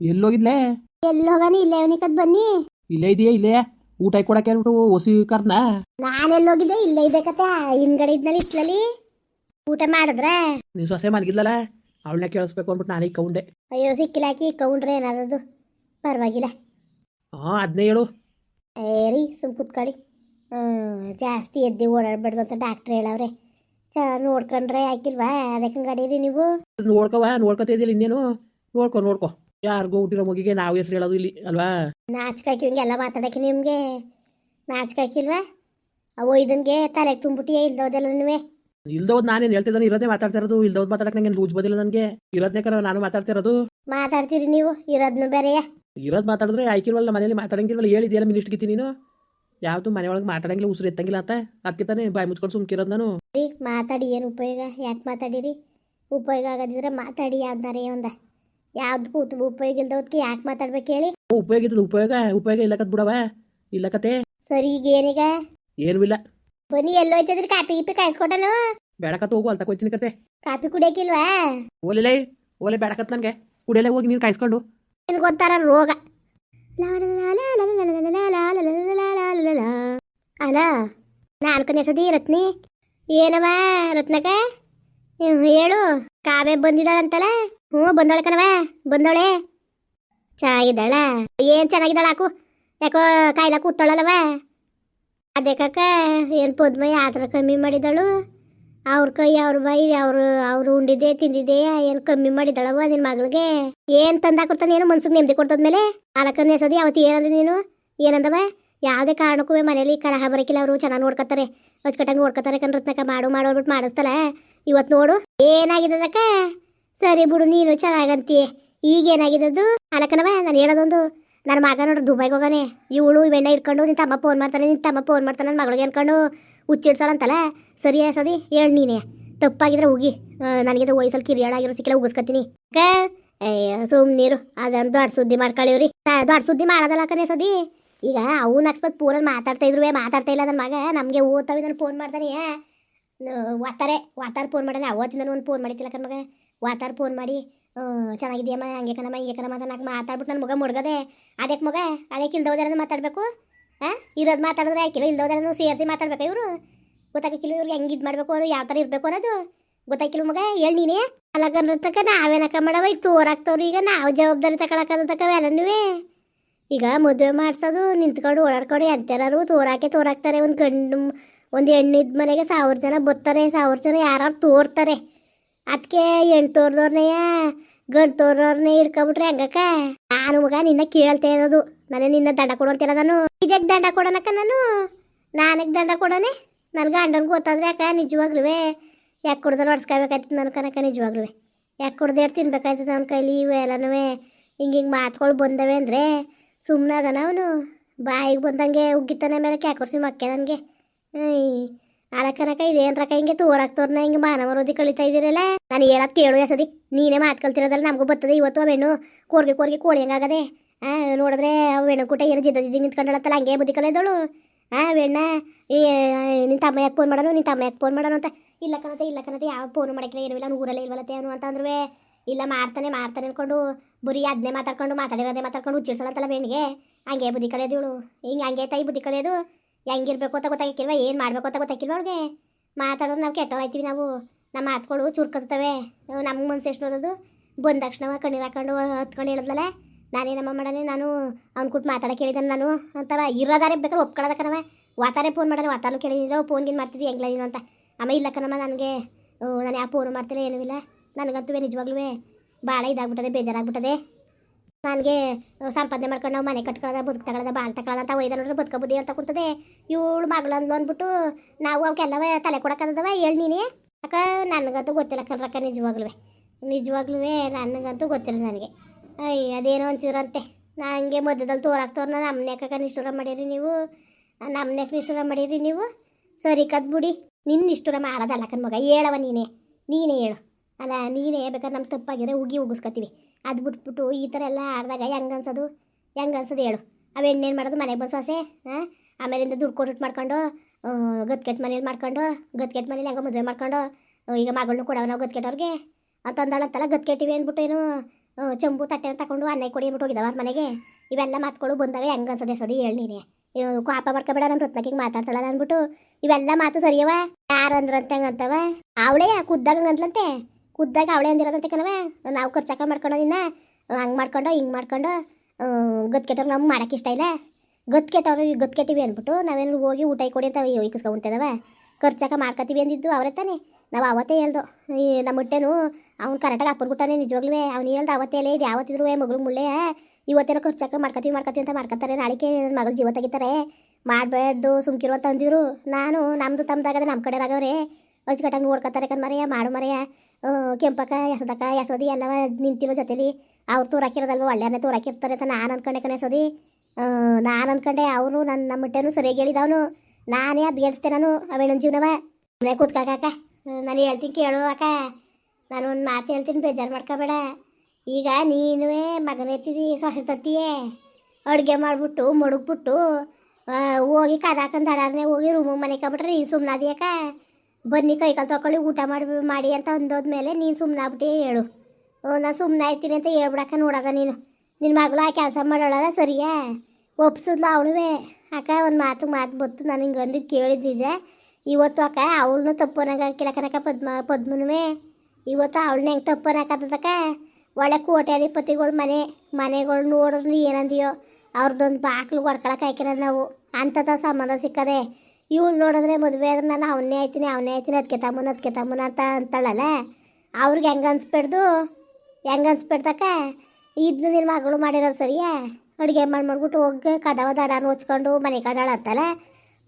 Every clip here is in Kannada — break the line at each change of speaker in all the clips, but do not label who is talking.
ಎಲ್ಲೋಗಿದ್ಲೆ?
ಎಲ್ಲಿ ಹೋಗಾನಿ ಇಲ್ಲೇ ಅವನಿಕದ್ ಬನ್ನಿ.
ಇಲ್ಲೇ ಇದೆಯಾ ಇಲ್ಲೇ? ಊಟ ಕೊಡಕ್ಕೆ ಹೇಳ್ಬಿಟ್ಟು ಒಸಿ ಕರ್ನ
ನಾನೆಲ್ಲಿ ಹೋಗಿದ್ದೆ ಇಲ್ಲೇ ಇದೆ ಕತೆ. ಹಿಂಗಡೆ ಇದ್ನಲ್ಲಿ ಇಟ್ಲಲ್ಲಿ. ಊಟ ಮಾಡಿದ್ರೆ.
ನೀವು ಸೊಸೆ ಮಲಗಿದ್ಲಲ್ಲ? ಅವಳನ್ನ ಕೇಳಿಸ್ಬೇಕು ಅಂದ್ಬಿಟ್ಟು ನಾನು ಕೌಂಡೆ
ಅಯ್ಯೋ ಸಿಕ್ಕಿಲ್ಲ ಹಾಕಿ ಕೌಂಡ್ರೆ ಏನಾದದು ಪರವಾಗಿಲ್ಲ.
ಹಾ ಅದನ್ನೇ ಹೇಳು.
ಏರಿ ಸುಮ್ ಕುತ್ಕೊಳ್ಳಿ. ಹ್ಮ್, ಜಾಸ್ತಿ ಎದ್ದು ಓಡಾಡ್ಬಾರ್ದು ಅಂತ ಡಾಕ್ಟ್ರ್ ಹೇಳವ್ರೆ. ಚ ನೋಡ್ಕೊಂಡ್ರೆ ಹಾಕಿಲ್ವಾ ಅದಕ್ಕೆ ಗಡೀರಿ ನೀವು?
ನೋಡ್ಕವ ನೋಡ್ಕೊತಿದ್ದಿಲ್ಲ ಇನ್ನೇನು? ನೋಡ್ಕೊ ನೋಡ್ಕೊ. ಯಾರಿಗೂ ಹುಟ್ಟಿರೋ ಮಗಿಗೆ ನಾವು ಹೆಸರು ಹೇಳೋದು ಇಲ್ಲಿ ಅಲ್ವಾ?
ನಾಚಿಕಾಕಿ ಹಿಂಗೆಲ್ಲ ಮಾತಾಡಕ್ಕೆ ನಿಮಗೆ. ನಾಚ್ಕಾಕಿಲ್ವಾ ಅವೋ ಇದನ್ಗೆ ತಲೆಗೆ ತುಂಬಿಟ್ಟಿಯೇ ಇಲ್ದೋದೆಲ್ಲ ನೀವೇ.
ಇಲ್ದೋದ್ ನಾನೇನು ಹೇಳ್ತಿದ್ದಾನೆ ಇರೋದೇ ಮಾತಾಡ್ತಾ ಇರೋದು. ಇಲ್ದೋದ್ ಮಾತಾಡಕ್ಕೆ ನಂಗೆ ಲೂಜ್ ಬದಿಲ್ಲ ನನಗೆ. ಇರೋದ್ನೇ ಕರ ನಾನು ಮಾತಾಡ್ತಾ ಇರೋದು.
ಮಾತಾಡ್ತೀರಿ ನೀವು ಇರೋದ್ನು ಬೇರೆಯ.
ಇರೋದ್ ಮಾತಾಡಿದ್ರೆ ಆಯ್ಕಿಲ್ವಲ್ಲ ಮನೇಲಿ ಮಾತಾಡಂಗಿಲ್ವಲ್ಲ ಹೇಳಿದ್ಯಲ್ಲ ಮಿನಿಸ್ಟ್ಗಿತ್ತಿ ನೀನು? ಯಾವುದು ಮನೆ ಒಳಗೆ ಮಾತಾಡಂಗಿಲ್ಲ ಉಸಿರು ಎತ್ತಂಗಿಲ್ಲ ಅಂತ. ಅದಕ್ಕೆ ತಾನೇ ಬಾಯಿ ಮುಚ್ಕೊಂಡು ಸುಮ್ಕಿರೋದು ನಾನು.
ರೀ ಮಾತಾಡಿ ಏನು ಉಪಯೋಗ? ಯಾಕೆ ಮಾತಾಡಿರಿ? ಉಪಯೋಗ ಆಗದಿದ್ರೆ ಮಾತಾಡಿ ಯಾವ್ದಾರೇ ಒಂದ. ಯಾವ್ದಕ್ಕೂ ಉಪಯೋಗ ಇಲ್ದೋದ್ಕೆ ಯಾಕೆ ಮಾತಾಡ್ಬೇಕು ಹೇಳಿ
ಉಪಯೋಗ ಇದ್ದದ ಉಪಯೋಗ ಉಪಯೋಗ ಇಲ್ಲಕತ್ ಬಿಡವ ಇಲ್ಲಕತೆ
ಸರಿ ಈಗ ಏನೀಗ
ಏನೂ ಇಲ್ಲ
ಬನ್ನಿ ಎಲ್ಲೋಯ್ತಿದ್ರಿ ಕಾಪಿ ಗಿಪಿ ಕಾಯಿಸ್ಕೊಟ್ಟನು
ಬೇಡಕತ್ ಹೋಗು ಅಲ್ತ ಕೊಚ್ಚಿನ ಕತೆ
ಕಾಪಿ ಕುಡಿಯಕಿಲ್ವಾ
ಓಲಿಲೈ ಓಲೆ ಬೇಡಕತ್ ನನಗೆ ಕುಡಿಯಲೇ ಹೋಗಿ ನೀನು ಕಾಯಿಸ್ಕೊಂಡು
ನಿನ್ಗೆ ಗೊತ್ತಾರ ರೋಗ ಅಲ ನಾಲ್ಕನೇ ಸದಿ ರತ್ನಿ ಏನವ ರತ್ನಕ ಹೇಳು ಕಾವ್ಯ ಬಂದಿದ್ದಾಳಂತಲ್ಲ ಹ್ಞೂ ಬಂದೋಳೆ ಕಣವ ಬಂದೋಳೆ ಚೆನ್ನಾಗಿದ್ದಾಳ. ಏನು ಚೆನ್ನಾಗಿದ್ದಾಳ ಹಾಕು. ಯಾಕೋ ಕಾಯಿಲೆ ಕೂತಾಳಲ್ಲವ ಅದೇ ಕಕ್ಕ ಏನು ಪದ್ಮ ಯಾವ ಥರ ಕಮ್ಮಿ ಮಾಡಿದಳು ಅವ್ರ ಕೈ, ಅವ್ರ ಬಾಯಿ, ಅವರು, ಅವ್ರು ಉಂಡಿದ್ದೆ ತಿಂದಿದ್ದೆ ಏನು ಕಮ್ಮಿ ಮಾಡಿದಳವ ನಿನ್ನ ಮಗಳಿಗೆ. ಏನು ತಂದಾಕೊಡ್ತಾನೆ ಏನು ಮನ್ಸಿಗೆ ನೆಮ್ಮದಿ ಕೊಡ್ತದ್ಮೇಲೆ ಆಲಕನ್ನೇ ಎಸದಿ ಅವತ್ತು ಏನಂದ ನೀನು? ಏನಂದವ? ಯಾವುದೇ ಕಾರಣಕ್ಕೂ ಮನೇಲಿ ಕಲಹ ಬರಕಿಲ್ಲ ಅವರು, ಚೆನ್ನಾಗಿ ನೋಡ್ಕೊತಾರೆ ಅಚ್ಚುಕಟ್ಟಾಗಿ ನೋಡ್ಕೊತಾರೆ ಕಣ್ರತ್ನಕ ಮಾಡು ಮಾಡು ಅಂದ್ಬಿಟ್ಟು ಮಾಡಿಸ್ತಲ್ಲ ಇವತ್ತು ನೋಡು. ಏನಾಗಿದೆ ಏನಾಗಿದ್ದದಕ್ಕ ಸರಿ ಬಿಡು, ನೀನು ಚೆನ್ನಾಗಂತೀಯ ಈಗ ಏನಾಗಿದ್ದದ್ದು ಅಲಕನವ, ನಾನು ಹೇಳೋದೊಂದು. ನನ್ನ ಮಗ ನೋಡ್ರಿ ದುಬೈಗೆ ಹೋಗಾನೆ. ಇವಳು ಇವೆಣ್ಣ ಇಟ್ಕೊಂಡು ನಿನ್ನ ತಮ್ಮ ಫೋನ್ ಮಾಡ್ತಾನೆ ನಿನ್ನ ತಮ್ಮ ಫೋನ್ ಮಾಡ್ತಾನೆ ನನ್ನ ಮಗಳಿಗೆ ಅನ್ಕೊಂಡು ಹುಚ್ಚಿಡ್ಸೋಳಂತಲ್ಲ? ಸರಿ ಸದಿ? ಹೇಳು ನೀನೆ. ತಪ್ಪಾಗಿದ್ರೆ ಹೋಗಿ ನನಗೆ ವಯಸ್ಸಲ್ಲಿ ಕಿರಿಯಾಳಾಗಿರೋ ಸಿಕ್ಕಿಲ್ಲ ಉಗಿಸ್ಕೊತೀನಿ ಏಯ್ ಸುಮ್ ನೀರು ಅದೊಂದು ದೊಡ್ಡ ಸುದ್ದಿ ಮಾಡ್ಕೊಳ್ಳಿವ್ರಿ ದೊಡ್ಡ ಸುದ್ದಿ ಮಾಡೋದಲ್ಲ ಕಣೆ ಸದಿ? ಈಗ ಅವ್ನ ಅಕ್ಸ್ಪತ್ ಪೂರನ್ ಮಾತಾಡ್ತಾ ಇದ್ರು ಮಾತಾಡ್ತಾ ಇಲ್ಲ ನನ್ನ ಮಗ. ನಮಗೆ ಓದ್ತಾವೆ ನಾನು ಫೋನ್ ಮಾಡ್ತಾನೆ ಒತ್ತಾರೆ ಒತ್ತಾರೆ ಫೋನ್ ಮಾಡಾನೆ ಅವತ್ತಿಂದ ಒಂದು ಫೋನ್ ಮಾಡಿದ್ದಿಲ್ಲ ಕನ್ ಮಗ ವಾತಾರ ಫೋನ್ ಮಾಡಿ ಚೆನ್ನಾಗಿದೆಯಮ್ಮ, ಹಂಗೆ ಕಣಮ್ಮ, ಹಿಂಗೆ ಕಣಮ್ಮ ಅಂತ ನಾಲ್ಕು ಮಾತಾಡ್ಬಿಟ್ಟು ನನ್ನ ಮಗ ಮುಡ್ಗದೆ. ಅದಕ್ಕೆ ಮಗ ಅದಕ್ಕೆ ಇಲ್ದೋದಾರ ಮಾತಾಡಬೇಕು? ಹಾಂ ಇರೋದು ಮಾತಾಡಿದ್ರೆ ಆಯ್ಕಿಲ್ಲ ಇಲ್ದೋದಾರ ಸೇರಿಸಿ ಮಾತಾಡ್ಬೇಕು ಇವರು? ಗೊತ್ತಾಗಿಲ್ಲ ಇವ್ರಿಗೆ ಹೆಂಗೆ ಇದು ಮಾಡಬೇಕು ಅವರು ಯಾವ ಥರ ಇರಬೇಕು ಅನ್ನೋದು? ಗೊತ್ತಾಗಿಲ್ಲ ಮಗ ಹೇಳಿ ನೀನೇ. ಅಲ್ಲಕಂದ್ರತಕ್ಕ ನಾವೇನಕ್ಕ ಮಾಡವ, ಈಗ ಈಗ ನಾವು ಜವಾಬ್ದಾರಿ ತಗೊಳಕದಕ್ಕ ನೀವೇ. ಈಗ ಮದುವೆ ಮಾಡಿಸೋದು, ನಿಂತ್ಕೊಂಡು ಓಡಾಡ್ಕೊಂಡು ಎಂತಾರು ತೋರಾಕೆ ತೋರಾಕ್ತಾರೆ. ಒಂದು ಗಂಡು, ಒಂದು ಹೆಣ್ಣಿದ ಮನೆಗೆ ಸಾವಿರ ಜನ ಬರ್ತಾರೆ, ಸಾವಿರ ಜನ ಯಾರು ತೋರ್ತಾರೆ. ಅದಕ್ಕೆ ಎಂಟು ತೋರ್ದವ್ರನ್ನೆಯ ಗಂಡು ತೋರ್ದವ್ರನ್ನೇ ಹಿಡ್ಕೊಬಿಟ್ರೆ ಹಂಗಕ್ಕ? ನಾನು ಮಗ ನಿನ್ನ ಕೇಳ್ತಾ ಇರೋದು. ನಾನೇ ನಿನ್ನ ದಂಡ ಕೊಡು ನಾನು ನಿಜಕ್ಕೆ ದಂಡ ಕೊಡೋಣಕ್ಕ ನಾನು? ನಾನಕ್ಕೆ ದಂಡ ಕೊಡೋನೆ? ನನ್ನ ಗಂಡನ್ಗೆ ಗೊತ್ತಾದ್ರೆ ಅಕ್ಕ ನಿಜವಾಗ್ಲೂ ಯಾಕೆ ಕುಡ್ದಲ್ಲಿ ಹೊಡ್ಸ್ಕೋಬೇಕಾಯ್ತು ನನ್ನ ಕನಕ ನಿಜವಾಗ್ಲೂ ಯಾಕೆ ಕುಡ್ದೆ ತಿನ್ಬೇಕಾಯ್ತದ ನನ್ನ ಕೈಲಿ ಇವೆಲ್ಲನೂ ಹಿಂಗೆ ಹಿಂಗೆ ಮಾತುಗಳು ಬಂದವೆ ಅಂದರೆ ಸುಮ್ಮನೆ ಅದನ ಅವನು. ಬಾಯಿಗೆ ಬಂದಂಗೆ ಉಗ್ಗಿತಾನೆ ಮೇಲೆ ಕ್ಯಾಕೊರ್ಸಿ ಮಕ್ಕೆ ನನಗೆ. ಅಲಕನಕ ಇದೇನ್ರಕ್ಕ ಹಿಂಗೆ ತೋರಾಕ್ತೋರ್ನ ಹಿಂಗೆ ಮಾನವರೋಧಿ ಕಳಿತಾ ಇದ್ದೀರಲ್ಲ ನಾನು ಹೇಳೋದು ಕೇಳು ಎಸದಿ ನೀನೇ ಮಾತು ಕಲ್ತಿರೋದಲ್ಲ ನಮಗೂ ಬರ್ತದೆ ಇವತ್ತು ಅವೇನು ಕೋರ್ಗೆ ಕೋರ್ಗೆ ಕೋಳಿ ಹೆಂಗಾಗದೆ ಆ, ನೋಡಿದ್ರೆ ಅವು ಹೆಣ್ಣು ಕೂಟ ಏನು ಜಿದ್ದ ನಿಂತ್ಕೊಂಡಳತ್ತಲ್ಲ, ಹಂಗೆ ಬುದ್ಧಿ ಕಲಿದಳು ಆ, ವೆಣ್ಣ ಈ ನಿನ್ನ ತಮ್ಮ ಯಾಕೆ ಫೋನ್ ಮಾಡೋನು? ನಿನ್ನ ತಮ್ಮ ಯಾಕೆ ಫೋನ್ ಮಾಡೋನು ಅಂತ. ಇಲ್ಲ ಕಣತೆ ಇಲ್ಲ ಕಣತೆ, ಯಾವ ಫೋನ್ ಮಾಡಕ್ಕಿಲ್ಲ ಏನೂ ಇಲ್ಲ, ಅವ್ನು ಊರಲ್ಲೇ ಇಲ್ವಲ್ಲತ್ತೆ ಅವನು ಅಂತಂದ್ರೆ ಇಲ್ಲ ಮಾಡ್ತಾನೆ ಮಾಡ್ತಾನೆ ಅನ್ಕೊಂಡು ಬರೀ ಅದನ್ನೇ ಮಾತಾಡ್ಕೊಂಡು, ಮಾತಾಡಿರೋದೇ ಮಾತಾಡ್ಕೊಂಡು ಉಚ್ಚಿರ್ಸಲತ್ತಲ್ಲ ಬೆಣ್ಣಿಗೆ ಹಂಗೆ ಬುದ್ಧಿ ಕಲಿಯೋದು ಹಿಂಗೆ ಹಂಗೆ ತಾಯಿ ಬುದ್ಧಿ ಕಲಿಯೋದು. ಹೆಂಗಿರ್ಬೇಕು ಅಂತ ಗೊತ್ತಾಗಿಲ್ವ ಏನು ಮಾಡಬೇಕು ಅಂತ ಗೊತ್ತಾಗಿಲ್ವ ಅವ್ರಿಗೆ? ಮಾತಾಡೋದು ನಾವು ಕೆಟ್ಟವ್ರಾಯ್ತೀವಿ ನಾವು. ನಮ್ಮ ಮಾತುಗಳು ಚುರ್ಕತ್ತವೆ ನಮ್ಗೆ ಮನ್ಸು ಎಷ್ಟು ಓದೋದು ಬಂದ ತಕ್ಷಣ ಕಣ್ಣೀರು ಹಾಕೊಂಡು ಹತ್ಕೊಂಡು ಹೇಳಿದ್ಲಲ್ಲ ನಾನೇನಮ್ಮ ಮಾಡನೆ ನಾನು ಅವ್ನ ಕೊಟ್ಟು ಮಾತಾಡಕ್ಕೆ ಹೇಳಿದ್ದಾನೆ ನಾನು ಅಂತವ. ಇರೋದಾರೆ ಬೇಕಾದ್ರೆ ಒಪ್ಕೊಳ್ಳೋದಕ್ಕನವ ವಾತಾರೆ ಫೋನ್ ಮಾಡೋಣ ವಾತಾನು ಕೇಳಿದ್ರು ಫೋನ್ಗಿನ್ ಮಾಡ್ತಿದ್ವಿ ಹೆಂಗ್ಲ ನೀನು ಅಂತ. ಅಮ್ಮ, ಇಲ್ಲ ಕಣಮ್ಮ ನನಗೆ. ನಾನು ಯಾವ ಫೋನು ಮಾಡ್ತಿಲ್ಲ, ಏನೂ ಇಲ್ಲ. ನನಗಂತೂ ನಿಜವಾಗ್ಲೂ ಭಾಳ ಇದಾಗ್ಬಿಟ್ಟದೆ, ಬೇಜಾರಾಗ್ಬಿಟ್ಟದೆ. ನನಗೆ ಸಂಪಾದನೆ ಮಾಡ್ಕೊಂಡು ನಾವು ಮನೆ ಕಟ್ಕೊಳ್ಳೋದ, ಬದುಕು ತಗೊಳ್ಳೋದ ಬಾಳ್ ತಗೊಳ್ಳೋದ ಅಂತ ಒಯ್ದ ನೋಡ್ರೆ ಬದುಕ ಬುದ್ಧಿ ಅಂತ ಕುಂತದೆ. ಇವಳು ಮಗಳು ಅಂದ್ಲು ಅಂದ್ಬಿಟ್ಟು ನಾವು ಅವಕ್ಕೆಲ್ಲವ ತಲೆ ಕೊಡಕ್ಕದವ ಹೇಳಿ ನೀನೇ. ಅಕ್ಕ, ನನಗಂತೂ ಗೊತ್ತಿಲ್ಲ ಕಣ್ರಕ್ಕ ನಿಜವಾಗ್ಲೂ ನಿಜವಾಗ್ಲೂ ನನಗಂತೂ ಗೊತ್ತಿಲ್ಲ ನನಗೆ. ಅಯ್ಯ, ಅದೇನೋ ಅಂತಿದ್ರಂತೆ. ನನಗೆ ಮಧ್ಯದಲ್ಲಿ ತೋರಾಕ್ತವ್ರನ್ನ ಅಕ್ಕ ನಿಷ್ಠುರ ಮಾಡಿರಿ ನೀವು. ನಮ್ಮನ್ಯಾಕ ನಿಷ್ಠುರ ಮಾಡಿರಿ ನೀವು. ಸರಿ ಕದ್ಬಿಡಿ ನಿನ್ನ ನಿಷ್ಠುರ ಮಾಡೋದಲ್ಲ ಕಣ್ ಮಗ, ಹೇಳವ ನೀನೇ. ನೀನೇ ಹೇಳು. ಅಲ್ಲ, ನೀನೇ ಬೇಕಾದ್ರೆ ನಮ್ಮ ತಪ್ಪಾಗಿದ್ರೆ ಉಗಿ ಉಗಿಸ್ಕೊತೀವಿ ಅದು ಬಿಟ್ಬಿಟ್ಟು ಈ ಥರ ಎಲ್ಲ ಆಡಿದಾಗ ಹೆಂಗೆ ಅನ್ಸೋದು? ಹೆಂಗೆ ಅನ್ಸೋದು ಹೇಳು. ಅವು ಹೆಣ್ಣೇನು ಮಾಡೋದು? ಮನೆಗೆ ಬಸ್ ಹಾಂ? ಆಮೇಲಿಂದ ದುಡ್ಡು ಕೊಟ್ಟು ಮಾಡ್ಕೊಂಡು ಗದ್ಕೆಟ್ ಮನೇಲಿ ಮಾಡ್ಕೊಂಡು, ಗದ್ಕೆಟ್ ಮನೇಲಿ ಹೆಂಗೋ ಮದುವೆ ಮಾಡ್ಕೊಂಡು ಈಗ ಮಗಳನ್ನೂ ಕೊಡವ ನಾವು ಗದ್ಕೆಟ್ಟವ್ರಿಗೆ ಅಂತ ಅಂದಾಳಂತಲ್ಲ ಗದ್ಕೆಟ್ಟಿವಿ ಅಂದ್ಬಿಟ್ಟು ಏನು ಚಂಬು ತಟ್ಟೆ ತಗೊಂಡು ಅನ್ನ ಕೊಡಿ ಅಂದ್ಬಿಟ್ಟು ಹೋಗಿದ್ದಾವ ಮನೆಗೆ. ಇವೆಲ್ಲ ಮಾತುಗಳು ಬಂದಾಗ ಹೆಂಗೆ ಅನ್ಸದೆ ಸದಿ ಹೇಳಿ ನೀನೆ. ಕೋಪ ಮಾಡ್ಕೊಬೇಡ ನಮ್ಮ ರತ್ನಕ್ಕಿಂಗೆ ಮಾತಾಡ್ತಾಳಲ್ಲ ಅಂದ್ಬಿಟ್ಟು ಇವೆಲ್ಲ ಮಾತು ಸರಿಯವ? ಯಾರು ಅಂದ್ರಂತೆ ಹಂಗಂತವ? ಅವಳೇ ಕುದ್ದಾಗ ಹಂಗಂದ್ಲಂತೆ ಖುದ್ದಾಗ ಅವಳೆ ಅಂದಿರೋದಂತೆ ಕಣವ ನಾವು ಖರ್ಚಾಕ ಮಾಡ್ಕೊಂಡು ನಿನ್ನ, ಹಂಗೆ ಮಾಡ್ಕೊಂಡು, ಹಿಂಗೆ ಮಾಡ್ಕೊಂಡು ಗತ್ಕೆಟ್ಟವ್ರು ನಮ್ಗೆ ಮಾಡೋಕೆ ಇಷ್ಟ ಇಲ್ಲ. ಗತ್ಕೆಟ್ಟವ್ರು ಗತ್ಕೆಟ್ಟಿವಿ ಅಂದ್ಬಿಟ್ಟು ನಾವೇನು ಹೋಗಿ ಊಟ ಕೊಡಿ ಅಂತ ಇಕ್ಕಿಸ್ಕೊಂತದವ ಖರ್ಚಾಕ ಮಾಡ್ಕೊತೀವಿ ಅಂದಿದ್ದು ಅವರೇ ತಾನೆ. ನಾವು ಅವತ್ತೇ ಹೇಳ್ದು, ಈ ನಮ್ಮ ಹೊಟ್ಟೆನು ಅವ್ನು ಕರೆಕ್ಟಾಗಿ ಅಪ್ಪನ್ಗುಟ್ಟಾನೆ ನಿಜವಾಗ್ಲೂ ಅವ್ನು ಹೇಳ್ದು ಅವತ್ತೇ ಇಲ್ಲ ಇದು ಯಾವತ್ತಿದ್ರು ಮಗಳು ಮುಳ್ಳೆ ಇವತ್ತೇನೋ ಖರ್ಚಾಕ ಮಾಡ್ಕೊತೀವಿ ಮಾಡ್ಕೊತೀವಿ ಅಂತ ಮಾಡ್ಕೊತಾರೆ. ನಾಳೆಗೆ ನನ್ನ ಮಗಳು ಜೀವ ತೆಗಿತಾರೆ. ಮಾಡಬೇಡ್ದು ಸುಮ್ಕಿರು ಅಂತ ಅಂದಿದ್ರು. ನಾನು ನಮ್ಮದು ತಮ್ಮದಾಗದೆ ನಮ್ಮ ಕಡೆ ಅಚ್ಚುಕಟ್ಟಾಗಿ ನೋಡ್ಕೊತಾರೆ ಕಣ್ ಮರೆಯ, ಮಾಡು ಮರೆಯ. ಕೆಂಪಕ್ಕ ಎಸದಕ್ಕ ಎಸೋದಿ ಎಲ್ಲವ ನಿಂತಿರೋ ಜೊತೆಲಿ ಅವ್ರು ತೋರಾಕಿರೋದಲ್ವ ಒಳ್ಳೆಯನ್ನೇ ತೋರಾಕಿರ್ತಾರೆ ಅಂತ ನಾನು ಅನ್ಕೊಂಡೆ ಕಣೆ ಸೋದಿ ನಾನು ಅನ್ಕೊಂಡೆ ಅವನು ನನ್ನ ನಮ್ಮ ಹೊಟ್ಟೆನು ಸರಿಯಾಗಿ ಹೇಳಿದವನು ನಾನೇ ಅದು ಗೆಡ್ಸ್ತೆ ನಾನು ಅವೇಣ ಜೀವನವ. ಮನೆ ಕೂತ್ಕಾಕ ನಾನು ಹೇಳ್ತೀನಿ ಕೇಳು ಅಕ್ಕ. ನಾನು ಒಂದು ಮಾತು ಹೇಳ್ತೀನಿ ಬೇಜಾರು ಮಾಡ್ಕೋಬೇಡ. ಈಗ ನೀನು ಮಗನ ಎತ್ತಿದಿ, ಸೊಸೆ ತತ್ತಿಯೇ. ಅಡುಗೆ ಮಾಡಿಬಿಟ್ಟು, ಮಡಗ್ಬಿಟ್ಟು ಹೋಗಿ ಕದಾಕಂದು ಹೋಗಿ ರೂಮು ಮನೆ ಕಬಿಟ್ರೆ ನೀನು ಸುಮ್ಮನಾದಿಯಾಕ ಬನ್ನಿ ಕೈ ಕಾಲು ತೊಳ್ಕೊಳ್ಳಿ, ಊಟ ಮಾಡಿ ಮಾಡಿ ಅಂತ ಅಂದೋದ್ಮೇಲೆ ನೀನು ಸುಮ್ಮನಾಗ್ಬಿಟ್ಟು ಹೇಳು. ನಾನು ಸುಮ್ಮನೆ ಆಯ್ತೀನಿ ಅಂತ ಹೇಳ್ಬಿಡಕ್ಕ ನೋಡದ ನೀನು. ನಿನ್ನ ಮಗಳು ಆ ಕೆಲಸ ಮಾಡೋಳಲ್ಲ ಸರಿಯಾ? ಒಪ್ಸಿದ್ಲು ಅವಳುವೆ. ಅಕ್ಕ, ಒಂದು ಮಾತು ಮಾತು ಬತ್ತು, ನಾನು ಹಿಂಗೆ ಅಂದಿದ್ದು ಕೇಳಿದ್ದು ನಿಜ. ಇವತ್ತು ಅಕ್ಕ, ಅವಳನ್ನೂ ತಪ್ಪನಾಗ ಹಾಕಿಲ್ಲ ಕನಕ ಪದ್ಮ, ಪದ್ಮನುವೆ. ಇವತ್ತು ಅವಳನ್ನ ಹೆಂಗೆ ತಪ್ಪನಾಕತ್ತದಕ್ಕ ಒಳ್ಳೆ ಕೋಟ್ಯಾಧಿಪತಿಗಳು ಮನೆ, ಮನೆಗಳು ನೋಡಿದ್ರು ಏನಂದಿಯೋ. ಅವ್ರದ್ದೊಂದು ಬಾಕ್ಲು ಹೊಡ್ಕೊಳಕ್ಕೆ ಹಾಕಿರೋದು ನಾವು. ಅಂಥದ್ದು ಸಂಬಂಧ ಸಿಕ್ಕದೆ. ಇವಳು ನೋಡಿದ್ರೆ ಮದುವೆ ಆದ್ರೆ ನಾನು ಅವನ್ನೇ ಆಯ್ತೀನಿ, ಅವನೇ ಆಯ್ತೀನಿ ಅದಕ್ಕೆ ತಮ್ಮನ ಅದಕ್ಕೆ ತಮ್ಮನ ಅಂತ ಅಂತಾಳಲ್ಲ. ಅವ್ರಿಗೆ ಹೆಂಗೆ ಅನ್ಸ್ಬಿಡ್ದು? ಹೆಂಗೆ ಅನ್ಸ್ಬಿಡ್ತಕ್ಕ? ಇದ್ನ ನಿನ್ನ ಮಗಳು ಮಾಡಿರೋದು ಸರಿಯಾ? ಅಡುಗೆ ಮಾಡಿ ಮಾಡ್ಬಿಟ್ಟು ಹೋಗಿ, ಕದವ ದಡಾನ ಹೊಚ್ಕೊಂಡು ಮನೆ ಕಡಾಳ ಅಂತಲ್ಲ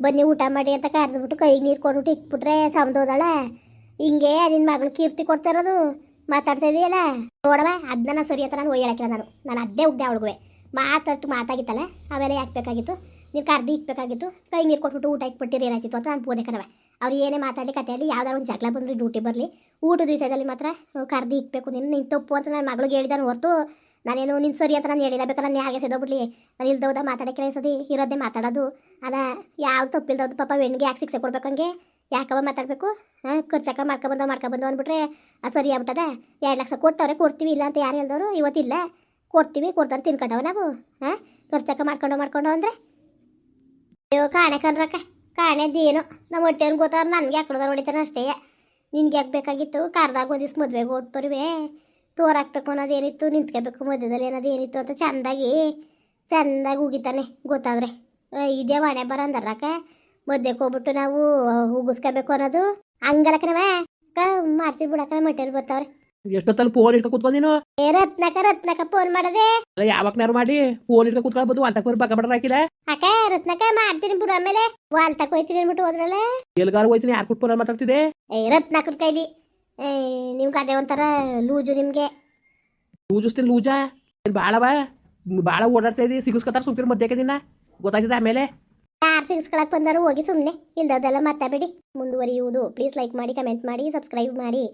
ಬನ್ನಿ ಊಟ ಮಾಡಿ ಅಂತ ಕರೆದ್ಬಿಟ್ಟು ಕೈಗೆ ನೀರು ಕೊಟ್ಬಿಟ್ಟು ಇಟ್ಬಿಟ್ರೆ ಹೋದಾಳೆ. ಹಿಂಗೆ ನಿನ್ನ ಮಗಳು ಕೀರ್ತಿ ಕೊಡ್ತಾ ಇರೋದು? ಮಾತಾಡ್ತಾ ಇದೆಯಲ್ಲ? ನೋಡವ ಅದನ್ನ ನಾನು ಸರಿ ಅಂತ ನಾನು ನಾನು. ನಾನು ಅದೇ ಉಗ್ದೆ ಅವಳಿಗೆ ಮಾತಾಡ್ತು ಮಾತಾಗಿತ್ತಲ್ಲ ಆಮೇಲೆ ಯಾಕೆ ಬೇಕಾಗಿತ್ತು? ನೀವು ಕರ್ದು ಇಕ್ಬೇಕಾಗಿತ್ತು ಕೈ ನೀರು ಕೊಟ್ಬಿಟ್ಟು ಊಟ ಇಟ್ಬಿಟ್ಟಿರಿ ಏನಾಯ್ತಿತ್ತು ಅಂತ ನಾನು ಬೋದೆ ಕಣವ ಅವ್ರು ಏನೇ ಮಾತಾಡಲಿ ಕಥೆಯಲ್ಲಿ ಯಾವ್ದಾರು ಒಂದು ಜಗಳ ಬಂದ್ರಿ ಡ್ಯೂಟಿ ಬರಲಿ. ಊಟದ ದಿವಸದಲ್ಲಿ ಮಾತ್ರ ಕರ್ದು ಇಕ್ಬೇಕು ನೀನು ನಿನ್ನ ತಪ್ಪು ಅಂತ ನನ್ನ ಮಗಳಿಗೆ ಹೇಳಿದಾನು ಹೊರತು, ನಾನೇನು ನಿನ್ನ ಸರಿ ಅಂತ ನಾನು ಹೇಳಿಲ್ಲ, ಬೇಕಾದ್ರೆ ನಾನು ಹಾಗೆ ಸೆದೋಗ್ಬಿಡ್ಲಿ. ನಾನು ಇಲ್ದೋದ ಮಾತಾಡಕ್ಕೆ ಸದಿ ಇರೋದೇ ಮಾತಾಡೋದು. ಅಲ್ಲ ಯಾವ ತಪ್ಪಿಲ್ದವ್ದು ಪಾಪ ಹೆಣ್ಣಿಗೆ ಯಾಕೆ ಶಿಕ್ಷೆ ಕೊಡ್ಬೇಕಂಗೆ ಯಾಕವ ಮಾತಾಡಬೇಕು? ಹಾಂ ಖರ್ಚಾಕ ಮಾಡ್ಕೊಬಂದು ಮಾಡ್ಕೊಬಂದವ ಅಂದ್ಬಿಟ್ರೆ ಅದು ಸರಿ ಆಗ್ಬಿಟ್ಟದ. ಎರಡು ಲಕ್ಷ ಕೊಟ್ಟವ್ರೆ, ಕೊಡ್ತೀವಿ, ಇಲ್ಲ ಅಂತ ಯಾರು ಹೇಳ್ದವರು? ಇವತ್ತಿಲ್ಲ. ಕೊಡ್ತೀವಿ, ಕೊಡ್ತಾರೆ, ತಿನ್ಕೊಂಡವ ನಾವು. ಹಾಂ ಖರ್ಚಕ ಮಾಡ್ಕೊಂಡು ಮಾಡ್ಕೊಂಡು ಅಂದರೆ ಅಯ್ಯೋ, ಕಾಣೆ ಕನ್ರಕ್ಕ ಕಾಣೆದೇನು ನಮ್ಮ ಹೊಟ್ಟೆನ ಗೊತ್ತಾರ ನನಗೆ ಯಾಕಡ್ದಾರ ಹೊಡಿತಾನೆ ಅಷ್ಟೇ. ನಿನ್ಗೆ ಯಾಕೆ ಬೇಕಾಗಿತ್ತು? ಕಾರ್ದಾಗ ಒಂದಿಸ್ ಮದುವೆಗೆ ಓಟ್ ಬರುವೆ. ತೋರಾಕ್ಬೇಕು ಅನ್ನೋದೇನಿತ್ತು ನಿಂತ್ಕೋಬೇಕು ಮಧ್ಯದಲ್ಲಿ ಏನಿತ್ತು ಅಂತ ಚೆಂದಾಗಿ, ಚಂದಾಗಿ ಉಗಿತಾನೆ ಗೊತ್ತಾದ್ರೆ. ಇದೇ ವಾಣೆ ಬರ ಅಂದರಕ್ಕ ಮಧ್ಯಕ್ಕೆ ಹೋಗ್ಬಿಟ್ಟು ನಾವು ಉಗಿಸ್ಕೋಬೇಕು ಅನ್ನೋದು. ಹಂಗಲಕ್ಕನವ? ಅಕ್ಕ ಮಾಡ್ತೀವಿ ಬಿಡಕ್ಕ ಮೆಟೀರಿಯಲ್ ಬರ್ತಾವ್ರೆ
ಎಷ್ಟೊತ್ತಲ್ಲಿ ಫೋನ್ ಇಟ್ಕೊ ಕುತ್ಕೊಂಡ್ ನೀನು?
ಏ ರತ್ನಕ ರತ್ನಕ ಫೋನ್ ಮಾಡದೆ.
ಅಲ್ಲ ಯಾವಾಗನಾರು ಮಾಡಿ? ಫೋನ್ ಇಟ್ಕೊ ಕೂತ್ಕೊಳ್ಬೋದು ಅಂತ ಬರ್ ಬಡ್ರ ಹಾಕಿಲ್ಲ
ಅಕ್ಕ ರತ್ನಕ ಮಾಡ್ತೀನಿ ಬಿಡು ಆಮೇಲೆ. ವಾಲ್ ತಕ ಹೋಯ್ತೀನಿ ಅಂದ್ಬಿಟ್ಟು ಹೋದ್ರಲ್ಲ
ಎಲ್ಗಾರು ಹೋಯ್ತೀನಿ ಯಾರು ಕುಟ್ಕೊಂಡು ಮಾತಾಡ್ತಿದೆ?
ಏ ರತ್ನಕರ ಕೈಲಿ. ಏ ನಿಮ್ಗೆ ಅದೇ ಒಂಥರ ಲೂಜು ನಿಮ್ಗೆ.
ಲೂಜಿಸ್ತೀನಿ ಲೂಜಾ? ಏನ್ ಬಾಳವ ಭಾಳ ಓಡಾಡ್ತಾ ಇದ್ದೀವಿ ಸಿಗಿಸ್ಕೊತಾರ ಸುಮ್ಕಿರ್ ಮಧ್ಯಕ್ಕೆ ನಿನ್ನ? ಗೊತ್ತಾಗ್ತದೆ ಆಮೇಲೆ?
ಯಾರು ಸಿಗಿಸ್ಕೊಳಕ್ ಬಂದಾರು ಹೋಗಿ ಸುಮ್ಮನೆ ಇಲ್ದದೆಲ್ಲ ಮಾತಾಬೇಡಿ ಮುಂದುವರಿಯುವುದು. ಪ್ಲೀಸ್ ಲೈಕ್ ಮಾಡಿ ಕಮೆಂಟ್ ಮಾಡಿ ಸಬ್ಸ್ಕ್ರೈಬ್ ಮಾಡಿ.